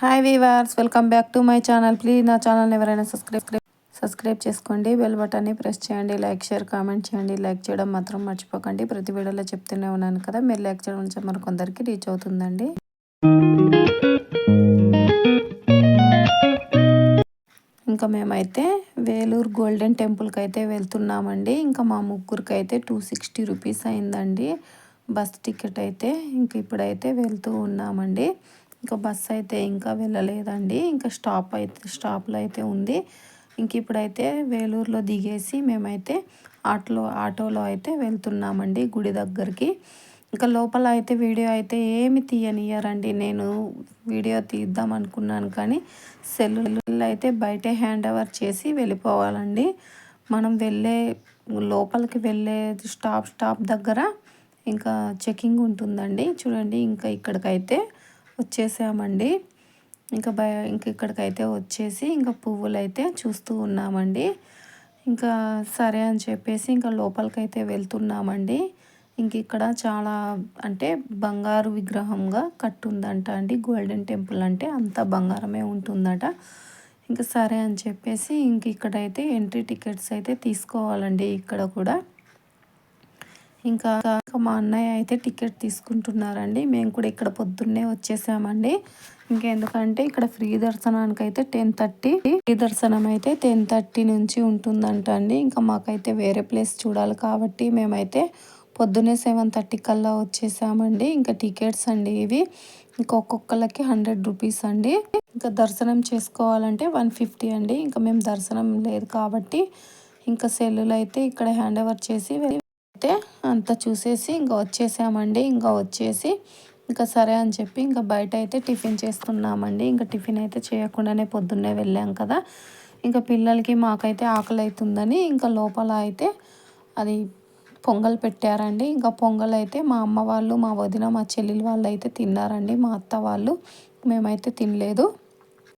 Hi viewers welcome back to my channel please నా channel ఎవరైనా subscribe subscribe చేసుకోండి. Bell బటన్ని ప్రెస్ చేయండి. లైక్ షేర్ కామెంట్ చేయండి. లైక్ చేయడం మాత్రం మర్చిపోకండి. ప్రతి వీడియోలో చెప్తూనే ఉన్నాను కదా. మీరు లైక్ చేయడం నుంచి మరి కొందరికి రీచ్ అవుతుందండి. ఇంకా మేమైతే వేలూరు గోల్డెన్ టెంపుల్కి అయితే వెళ్తున్నామండి. ఇంకా మా ముగ్గురికి అయితే టూ సిక్స్టీ రూపీస్ అయిందండి. బస్ టికెట్ అయితే ఇంక ఇప్పుడైతే వెళ్తూ ఉన్నామండి. ఇంకా బస్సు అయితే ఇంకా వెళ్ళలేదండి. ఇంకా స్టాప్ అయితే స్టాప్లో అయితే ఉంది. ఇంక ఇప్పుడైతే వేలూరులో దిగేసి మేమైతే ఆటోలో ఆటోలో అయితే వెళ్తున్నామండి గుడి దగ్గరికి. ఇంకా లోపల అయితే వీడియో అయితే ఏమి తీయనియ్యారండి. నేను వీడియో తీద్దాం అనుకున్నాను కానీ సెల్లు అయితే బయటే హ్యాండ్ ఓవర్ చేసి వెళ్ళిపోవాలండి. మనం వెళ్ళే లోపలికి వెళ్ళే స్టాప్ స్టాప్ దగ్గర ఇంకా చెకింగ్ ఉంటుందండి. చూడండి ఇంకా ఇక్కడికైతే వచ్చేసామండి. ఇంకా బయ ఇంక ఇక్కడికైతే వచ్చేసి ఇంకా పువ్వులు అయితే చూస్తూ ఉన్నామండి. ఇంకా సరే అని చెప్పేసి ఇంకా లోపలికైతే వెళ్తున్నామండి. ఇంక ఇక్కడ చాలా అంటే బంగారు విగ్రహంగా కట్టుందంట అండి. గోల్డెన్ టెంపుల్ అంటే అంత బంగారమే ఉంటుందట. ఇంకా సరే అని చెప్పేసి ఇంక ఇక్కడైతే ఎంట్రీ టికెట్స్ అయితే తీసుకోవాలండి ఇక్కడ కూడా. ఇంకా ఇంకా మా అన్నయ్య అయితే టికెట్ తీసుకుంటున్నారండి. మేము కూడా ఇక్కడ పొద్దున్నే వచ్చేసామండి. ఇంకెందుకంటే ఇక్కడ ఫ్రీ దర్శనానికి అయితే టెన్ థర్టీ ఫ్రీ దర్శనం అయితే టెన్ థర్టీ నుంచి ఉంటుందంట అండి ఇంకా మాకైతే వేరే ప్లేస్ చూడాలి కాబట్టి మేమైతే పొద్దున్నే సెవెన్ థర్టీ కల్లా వచ్చేసామండి. ఇంకా టికెట్స్ అండి ఇవి. ఇంకా ఒక్కొక్కళ్ళకి హండ్రెడ్ రూపీస్ అండి. ఇంకా దర్శనం చేసుకోవాలంటే వన్ ఫిఫ్టీ అండి. ఇంకా మేము దర్శనం లేదు కాబట్టి ఇంకా సెల్లులు అయితే ఇక్కడ హ్యాండ్ ఓవర్ చేసి అంతా చూసేసి ఇంకా వచ్చేసామండి. ఇంకా వచ్చేసి ఇంకా సరే అని చెప్పి ఇంకా బయట అయితే టిఫిన్ చేస్తున్నామండి. ఇంకా టిఫిన్ అయితే చేయకుండానే పొద్దున్నే వెళ్ళాం కదా. ఇంకా పిల్లలకి మాకైతే ఆకలి అవుతుందని ఇంకా లోపల అయితే అది పొంగల్ పెట్టారండి. ఇంకా పొంగల్ అయితే మా అమ్మ వాళ్ళు మా వదిన మా చెల్లెలు వాళ్ళు అయితే తిన్నారండి. మా అత్త వాళ్ళు మేమైతే తినలేదు.